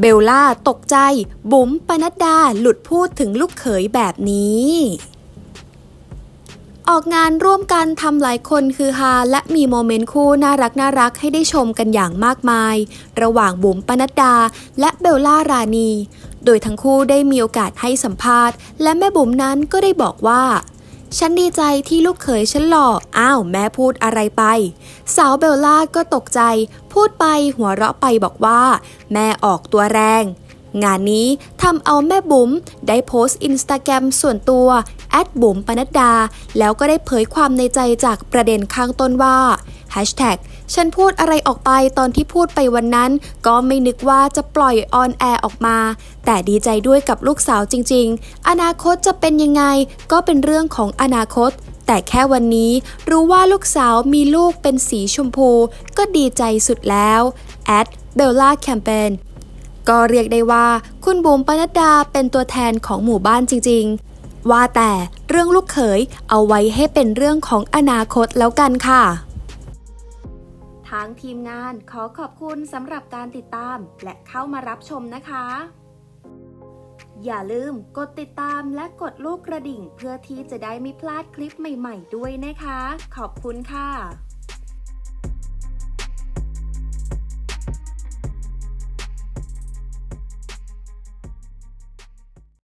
เบลล่าตกใจ บุ๋มปนัดดาหลุดพูดถึงลูกเขยแบบนี้ ออกงานร่วมกันทำหลายคนคือฮาและมีโมเมนต์คู่น่ารักน่ารักให้ได้ชมกันอย่างมากมาย ระหว่างบุ๋มปนัดดา และเบลล่ารานีโดยทั้งคู่ได้มีโอกาสให้สัมภาษณ์ และแม่บุ๋มนั้นก็ได้บอกว่า ฉันดีใจที่ลูกเขยฉันหล่อ อ้าวแม่พูดอะไรไป สาวเบลล่าก็ตกใจ พูดไปหัวเราะไปบอกว่า แม่ออกตัวแรง งานนี้ทำเอาแม่บุ๋มได้โพสต์อินสตาแกรมส่วนตัวแอดบุ๋มปนัดดา แล้วก็ได้เผยความในใจจากประเด็นข้างต้นว่า Hashtag ฉันพูดอะไรออกไปตอนที่พูดไปวันนั้น ก็ไม่นึกว่าจะปล่อยออนแอร์ออกมา แต่ดีใจด้วยกับลูกสาวจริง ๆ อนาคตจะเป็นยังไง ก็เป็นเรื่องของอนาคต แต่แค่วันนี้รู้ว่าลูกสาวมีลูกเป็นสีชมพู ก็ดีใจสุดแล้วแอดเบลล่าแคมเปญก็เรียกได้ว่าคุณบุ๋มปนัดดาเป็นตัวแทนของหมู่บ้านจริง ๆ ว่าแต่เรื่องลูกเขยเอาไว้ให้เป็นเรื่องของอนาคตแล้วกันค่ะางทีมงานขอขอบคุณสำหรับการติดตามและเข้ามารับชมนะคะ อย่าลืมกดติดตามและกดลูกกระดิ่งเพื่อที่จะได้ไม่พลาดคลิปใหม่ ๆ ด้วยนะคะ ขอบคุณค่ะ